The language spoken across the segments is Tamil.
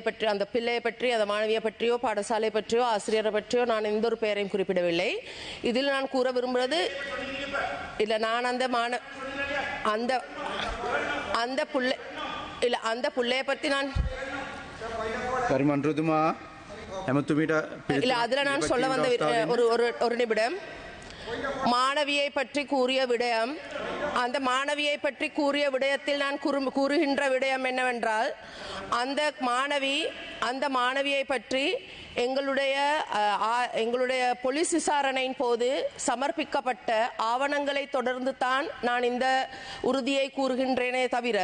பிள்ளையை பற்றி அந்த பிள்ளையை பற்றி அந்த மாணவியை பற்றியோ பாடசாலை பற்றியோ ஆசிரியரை பற்றியோ நான் எந்த ஒரு பெயரையும் குறிப்பிடவில்லை. இதில் நான் கூற விரும்புகிறது இல்லை நான் அந்த மாண அந்த அந்த பிள்ளை இல்லை அந்த பிள்ளையை பற்றி நான் பரிமான் நான் சொல்ல வந்த ஒரு நிமிடம். மாணவியை பற்றி கூறிய விடயம் அந்த மாணவியை பற்றி கூறிய விடயத்தில் நான் கூறுகின்ற விடயம் என்னவென்றால் அந்த மாணவி அந்த மாணவியை பற்றி எங்களுடைய எங்களுடைய போலீஸ் விசாரணையின் போது சமர்ப்பிக்கப்பட்ட ஆவணங்களை தொடர்ந்து தான் நான் இந்த உறுதியை கூறுகின்றேனே தவிர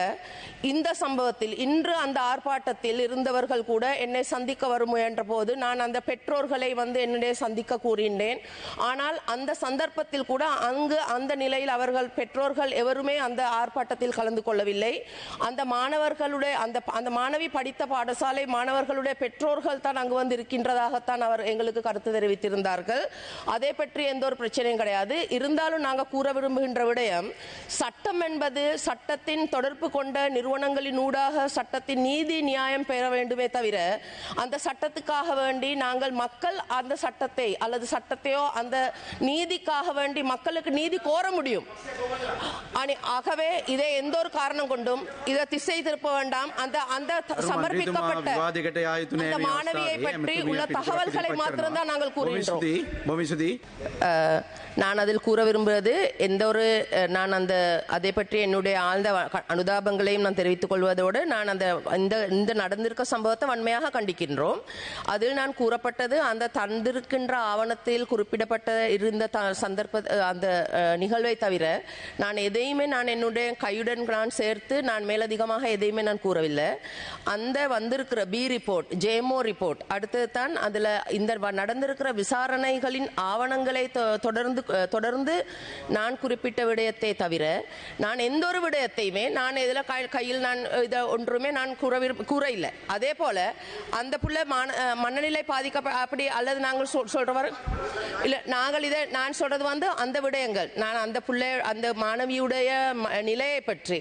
இந்த சம்பவத்தில் இன்று அந்த ஆர்ப்பாட்டத்தில் இருந்தவர்கள் கூட என்னை சந்திக்க வரும் முயன்ற போது நான் அந்த பெற்றோர்களை வந்து என்னுடைய சந்திக்க கூறினேன் ஆனால் அந்த சந்தர்ப்பத்தில் கூட அங்கு அந்த நிலையில் அவர்கள் பெற்றோர்கள் எவருமே அந்த ஆர்ப்பாட்டத்தில் கலந்து கொள்ளவில்லை. அந்த மாணவர்களுடைய அந்த அந்த மாணவி படித்த பாடசாலை அவர்களுடைய பெற்றோர்கள் தான் அங்கு வந்து இருக்கின்றதாகத்தான் அவர் எங்களுக்கு கருத்து தெரிவித்திருந்தார்கள். அதை பற்றி எந்த ஒரு பிரச்சனையும் கிடையாது. இருந்தாலும் நாங்கள் கூற விரும்புகின்ற விடயம் சட்டம் என்பது சட்டத்தின் தொடர்பு கொண்ட நிறுவனங்களின் ஊடாக சட்டத்தின் நீதி நியாயம் பெற வேண்டுமே தவிர அந்த சட்டத்துக்காக வேண்டி நாங்கள் மக்கள் அந்த சட்டத்தை அல்லது சட்டத்தையோ அந்த நீதிக்காக வேண்டி மக்களுக்கு நீதி கோர முடியும். ஆகவே இதை எந்த ஒரு காரணம் கொண்டும் இதை திசை திருப்ப வேண்டாம். அந்த அந்த சமர்ப்பிக்கப்பட்ட அந்த மாணவியை பற்றி உள்ள தகவல்களை மாத்திரம்தான் நாங்கள் கூறுகின்றோம். நான் அதில் கூற விரும்புவது எந்த ஒரு நான் அந்த அதை பற்றி என்னுடைய ஆழ்ந்த அனுதாபங்களையும் நான் தெரிவித்துக் கொள்வதோடு நான் அந்த இந்த இந்த நடந்திருக்க சம்பவத்தை வன்மையாக கண்டிக்கின்றோம். அதில் நான் கூறப்பட்டது அந்த தந்திருக்கின்ற ஆவணத்தில் குறிப்பிடப்பட்ட இருந்த சந்தர்ப்ப அந்த நிகழ்வை தவிர நான் எதையுமே நான் என்னுடைய கையுடன் நான் சேர்த்து நான் மேலதிகமாக எதையுமே நான் கூறவில்லை. அந்த வந்திருக்கிற பி ரிப்போர்ட் ஜேமோ ரிப்போர்ட் அடுத்தது தான் அதில் இந்த வ- நடந்திருக்கிற விசாரணைகளின் ஆவணங்களை தொ- தொடர்ந்து தொடர்ந்து நான் குறிப்பிட்ட விடயத்தை தவிர நான் எந்த ஒரு விடயத்தையுமே நான் இதில் கையில் நான் இதை ஒன்றுமே நான் கூற கூற இல்லை அதே போல அந்த புள்ள மனநிலை பாதிக்க அப்படி அல்லது நாங்கள் சொல் சொல்றவர் இல்லை நாங்கள் இதை நான் சொல்றது வந்து அந்த விடயங்கள். நான் அந்த பிள்ளை அந்த மாணவியுடைய ம- நிலையை பற்றி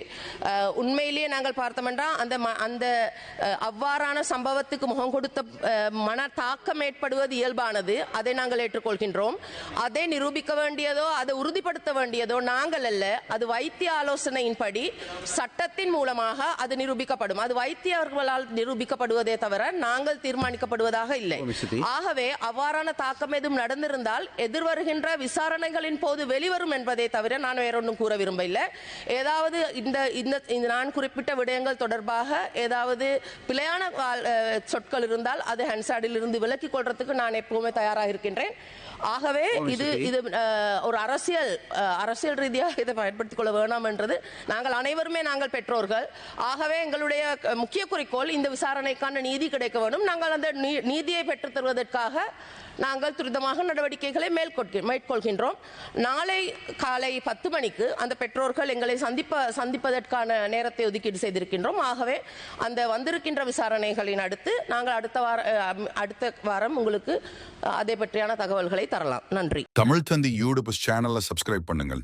உண்மையிலேயே நாங்கள் பார்த்தோம்னா அந்த ம- அந்த அவ்வாறான சம்பவ சம்பவத்துக்கு முகம் கொடுத்த மன தாக்கம் ஏற்படுவது இயல்பானது. அதை நாங்கள் ஏற்றுக்கொள்கின்றோம். அதை நிரூபிக்க வேண்டியதோ அதை உறுதிப்படுத்த வேண்டியதோ நாங்கள் அல்ல. அது வைத்திய ஆலோசனையின்படி சட்டத்தின் மூலமாக அது நிரூபிக்கப்படும். அது வைத்தியர்களால் நிரூபிக்கப்படுவதே தவிர நாங்கள் தீர்மானிக்கப்படுவதாக இல்லை. ஆகவே அவ்வாறான தாக்கம் எதுவும் நடந்திருந்தால் எதிர்வருகின்ற விசாரணைகளின் போது வெளிவரும் என்பதை தவிர நான் வேறொன்றும் கூற விரும்பவில்லை. ஏதாவது இந்த இந்த இந்த நான் குறிப்பிட்ட விடயங்கள் தொடர்பாக ஏதாவது பிழையான சொற்கள் இருந்தால் அது ஹன்சாடில் இருந்து விலக்கிக் கொள்றதுக்கு நான் எப்பவுமே தயாராக இருக்கின்றேன். ஆகவே இது இது ஒரு அரசியல் அரசியல் ரீதியாக இதை பயன்படுத்திக் கொள்ள வேணாம் என்றது நாங்கள் அனைவருமே நாங்கள் பெற்றோர்கள். ஆகவே எங்களுடைய முக்கிய குறிக்கோள் இந்த விசாரணைக்கான நீதி கிடைக்க வேண்டும். நாங்கள் அந்த நீதியை பெற்றுத் தருவதற்காக நாங்கள் துரிதமாக நடவடிக்கைகளை மேற்கொள்கி- மேற்கொள்கின்றோம். நாளை காலை பத்து மணிக்கு அந்த பெற்றோர்கள் எங்களை சந்திப்ப சந்திப்பதற்கான நேரத்தை ஒதுக்கீடு செய்திருக்கின்றோம். ஆகவே அந்த வந்திருக்கின்ற விசாரணைகளின் அடுத்து நாங்கள் அடுத்த வார அடுத்த வாரம் உங்களுக்கு அதை பற்றியான தகவல்களை தரலாம். நன்றி. தமிழ் தந்தி யூடியூப் சேனலை சப்ஸ்கிரைப் பண்ணுங்கள்.